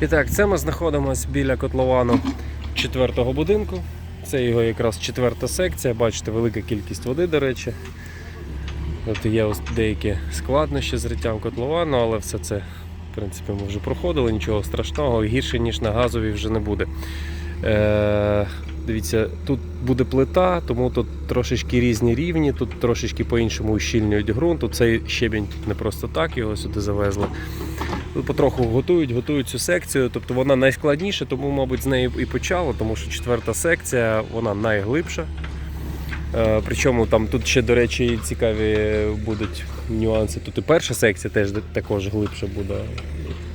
І так, це ми знаходимося біля котловану четвертого будинку. Це його якраз четверта секція. Бачите, велика кількість води, до речі. От є ось деякі складнощі з риттям котловану, але все це, в принципі, ми вже проходили, нічого страшного, гірше, ніж на газовій вже не буде. Е, дивіться, тут буде плита, тому тут трошечки різні рівні, тут трошечки по-іншому ущільнюють ґрунт. Тут Цей щебінь тут не просто так, його сюди завезли. Потроху готують, готують цю секцію. Тобто вона найскладніша, тому, мабуть, з неї і почало, тому що четверта секція вона найглибша. Е, Причому там тут ще, до речі, цікаві будуть нюанси. Тут і перша секція теж також глибше буде.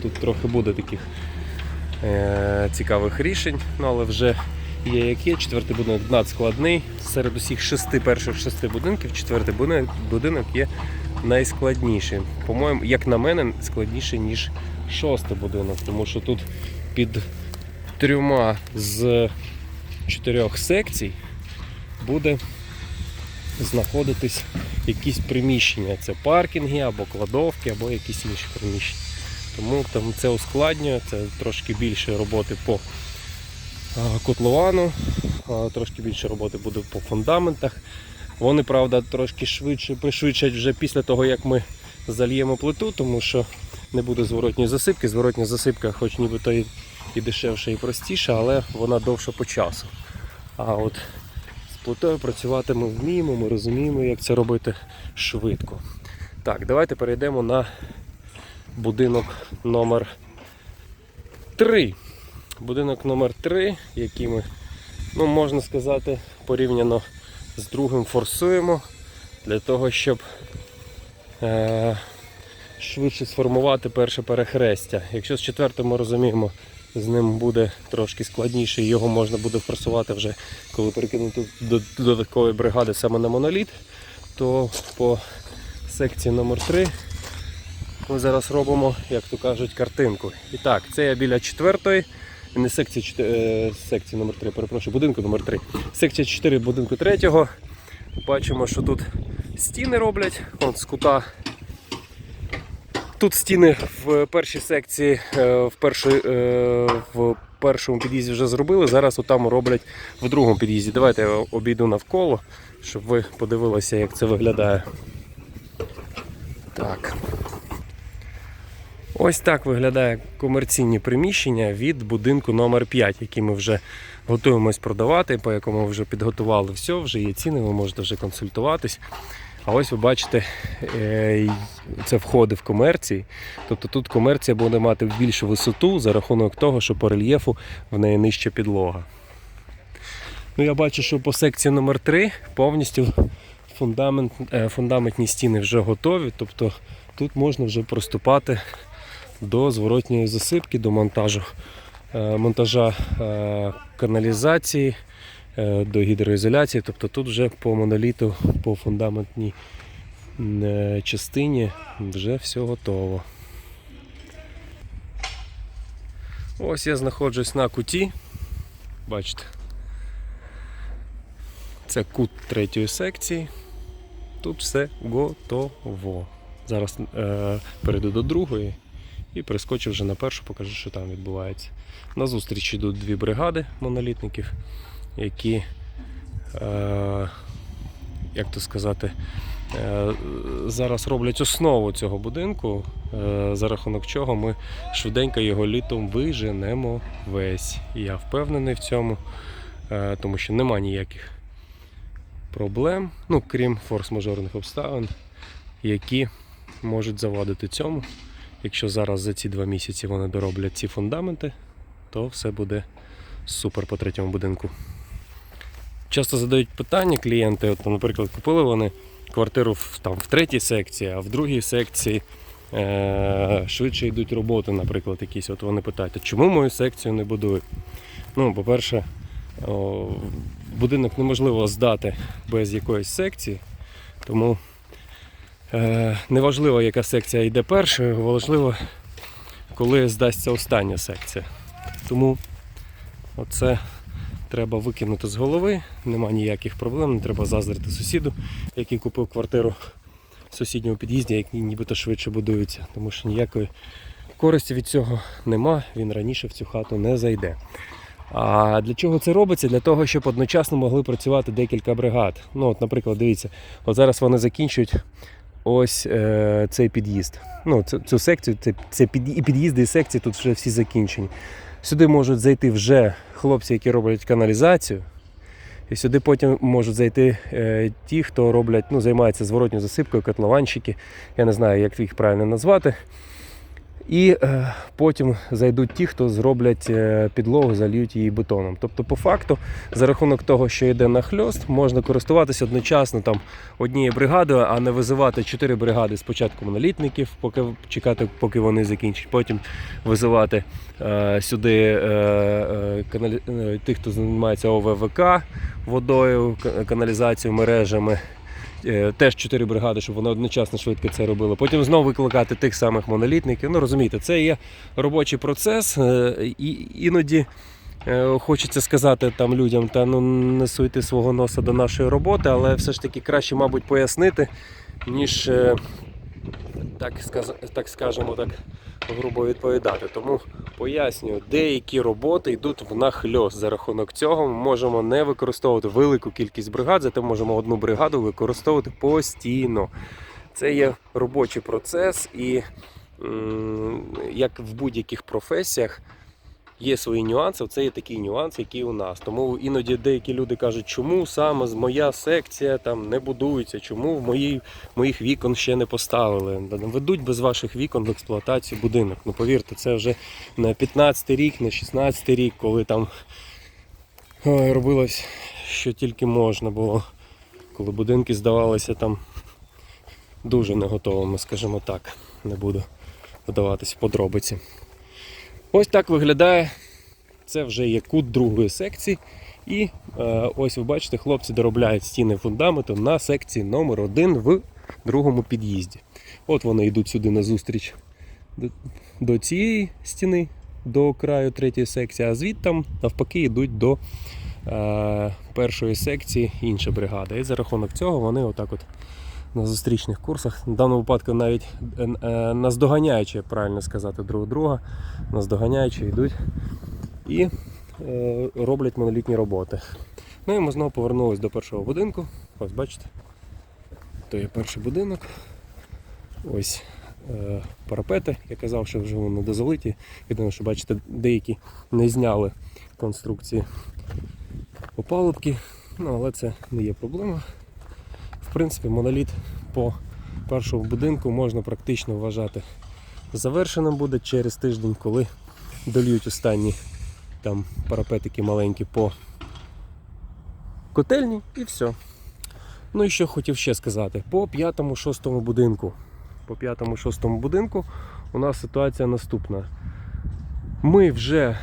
Тут трохи буде таких е, цікавих рішень, ну але вже є як є. Четвертий будинок надскладний. Серед усіх шести перших шести будинків, четвертий будинок, є найскладніший. По-моєму, як на мене, складніший, ніж шостий будинок, тому що тут під трьома з чотирьох секцій буде знаходитись якісь приміщення. Це паркінги або кладовки, або якісь інші приміщення. Тому там це ускладнює, це трошки більше роботи по котловану, трошки більше роботи буде по фундаментах. Вони, правда, трошки швидше пришвидшать вже після того, як ми зальємо плиту, тому що не буде зворотньої засипки. Зворотня засипка, хоч нібито і, і дешевша, і простіша, але вона довша по часу. А от з плитою працювати ми вміємо, ми розуміємо, як це робити швидко. Так, давайте перейдемо на будинок номер 3. Будинок номер 3, який ми, ну, можна сказати, порівняно з другим форсуємо для того, щоб е, швидше сформувати перше перехрестя. Якщо з четвертим ми розуміємо, з ним буде трошки складніше, його можна буде форсувати вже, коли перекинути до додаткової бригади саме на моноліт, то по секції номер 3 ми зараз робимо, як то кажуть, картинку. І так, це я біля четвертої, не секції, чот- е, секції номер 3, перепрошую, будинку номер 3. Секція 4 будинку 3. Бачимо, що тут стіни роблять, от з кута. Тут стіни в першій секції, е, в, першої, е, в першому під'їзді вже зробили. Зараз отам роблять в другому під'їзді. Давайте я обійду навколо, щоб ви подивилися, як це виглядає. Так. Ось так виглядає комерційні приміщення від будинку номер 5 який ми вже готуємось продавати, по якому вже підготували все, вже є ціни, ви можете вже консультуватись. А ось ви бачите, е, це входи в комерції. Тобто тут комерція буде мати більшу висоту за рахунок того, що по рельєфу в неї нижча підлога. Ну, я бачу, що по секції номер 3 повністю фундамент, е, фундаментні стіни вже готові. Тобто тут можна вже приступати до зворотньої засипки, до монтажу, е, монтажа е, каналізації, е, до гідроізоляції. Тобто тут вже по моноліту, по фундаментній частині вже все готово. Ось я знаходжусь на куті. Бачите. Це кут третьої секції. Тут все готово. Зараз е, перейду до другої і перескочу вже на першу, покажу, що там відбувається. На зустріч йдуть дві бригади монолітників, які, е, як то сказати, е, зараз роблять основу цього будинку, е, за рахунок чого ми швиденько його літом виженемо весь. Я впевнений в цьому, е, тому що нема ніяких проблем, ну крім форс-мажорних обставин, які можуть завадити цьому. Якщо зараз за ці два місяці вони дороблять ці фундаменти, то все буде супер по третьому будинку. Часто задають питання клієнти, от, наприклад, купили вони квартиру в, там, в третій секції, а в другій секції е- швидше йдуть роботи, наприклад, якісь. От вони питають, а чому мою секцію не будують? Ну, по-перше, будинок неможливо здати без якоїсь секції, тому неважливо, яка секція йде першою, важливо, коли здасться остання секція. Тому оце треба викинути з голови, нема ніяких проблем, не треба заздрити сусіду, який купив квартиру в сусідньому під'їзді, який нібито швидше будується, тому що ніякої користі від цього нема, він раніше в цю хату не зайде. А для чого це робиться? Для того, щоб одночасно могли працювати декілька бригад. Ну, от, наприклад, дивіться, от зараз вони закінчують ось е, цей під'їзд. Ну, цю, цю секцію, це, це під, і під'їзди, і секції тут вже всі закінчені. Сюди можуть зайти вже хлопці, які роблять каналізацію. І сюди потім можуть зайти е, ті, хто роблять, ну, займаються зворотньою засипкою, котлованщики. Я не знаю, як їх правильно назвати. І е, потім зайдуть ті, хто зроблять е, підлогу, зальють її бетоном. Тобто, по факту, за рахунок того, що йде нахльост, можна користуватися одночасно там однією бригадою, а не визивати чотири бригади спочатку монолітників, поки чекати, поки вони закінчать. Потім визивати е, сюди е, е, е, тих, хто займається ОВВК водою, каналізацією, мережами. Е, Теж чотири бригади, щоб вони одночасно швидко це робили. Потім знову викликати тих самих монолітників. Ну розумієте, це є робочий процес, е, і іноді е, хочеться сказати там людям, та ну не суйте свого носа до нашої роботи, але все ж таки краще, мабуть, пояснити, ніж так, так скажемо так грубо відповідати. Тому пояснюю, деякі роботи йдуть в нахльос. За рахунок цього ми можемо не використовувати велику кількість бригад, зате можемо одну бригаду використовувати постійно. Це є робочий процес, і як в будь-яких професіях. Є свої нюанси, це є такий нюанс, який у нас. Тому іноді деякі люди кажуть, чому саме моя секція там не будується, чому в моїй, моїх вікон ще не поставили. Ведуть без ваших вікон в експлуатацію будинок. Ну повірте, це вже на 15 рік, на 16 рік, коли там ой, робилось що тільки можна було. Коли будинки здавалися там дуже не готовими, скажімо так. Не буду вдаватись в подробиці. Ось так виглядає. Це вже є кут другої секції. І е, ось ви бачите, хлопці доробляють стіни фундаменту на секції номер 1 в другому під'їзді. От вони йдуть сюди на зустріч до, до цієї стіни, до краю третьої секції, а звідти навпаки йдуть до е, першої секції інша бригада. І за рахунок цього вони отак от на зустрічних курсах, в даному випадку навіть е, е, наздоганяючи, правильно сказати, друг друга, наздоганяючи йдуть і е, роблять монолітні роботи. Ну і ми знову повернулись до першого будинку. Ось бачите, то є перший будинок. Ось е, парапети, я казав, що вже вони дозалиті. Єдине, що бачите, деякі не зняли конструкції опалубки, ну, але це не є проблема. Принципі, моноліт по першому будинку можна практично вважати завершеним буде через тиждень, коли дольють останні там парапетики маленькі по котельні і все. Ну і що хотів ще сказати. По п'ятому-шостому будинку. По п'ятому-шостому будинку у нас ситуація наступна. Ми вже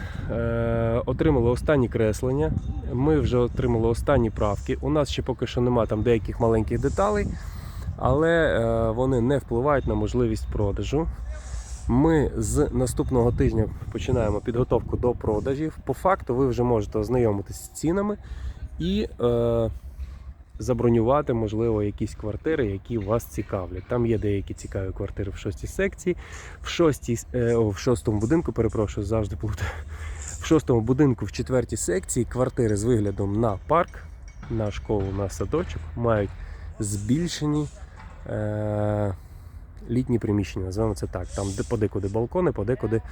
отримали останні креслення, ми вже отримали останні правки. У нас ще поки що нема там деяких маленьких деталей, але е, вони не впливають на можливість продажу. Ми з наступного тижня починаємо підготовку до продажів. По факту ви вже можете ознайомитися з цінами і е, забронювати, можливо, якісь квартири, які вас цікавлять. Там є деякі цікаві квартири в шостій секції, в шостій, е, в шостому будинку, перепрошую, завжди плутаю. В шостому будинку, в четвертій секції, квартири з виглядом на парк, на школу, на садочок мають збільшені. Е, літні приміщення, називаємо це так. Там подекуди балкони, подекуди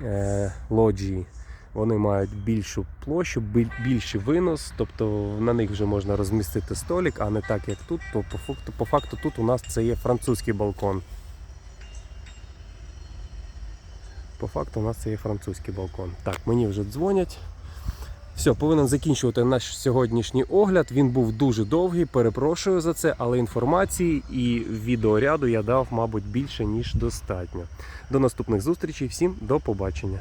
е, лоджії. Вони мають більшу площу, більший винос, тобто на них вже можна розмістити столик, а не так як тут. То по факту, по факту тут у нас це є французький балкон. По факту у нас це є французький балкон. Так, мені вже дзвонять. Все, повинен закінчувати наш сьогоднішній огляд. Він був дуже довгий, перепрошую за це, але інформації і відеоряду я дав, мабуть, більше, ніж достатньо. До наступних зустрічей, всім до побачення.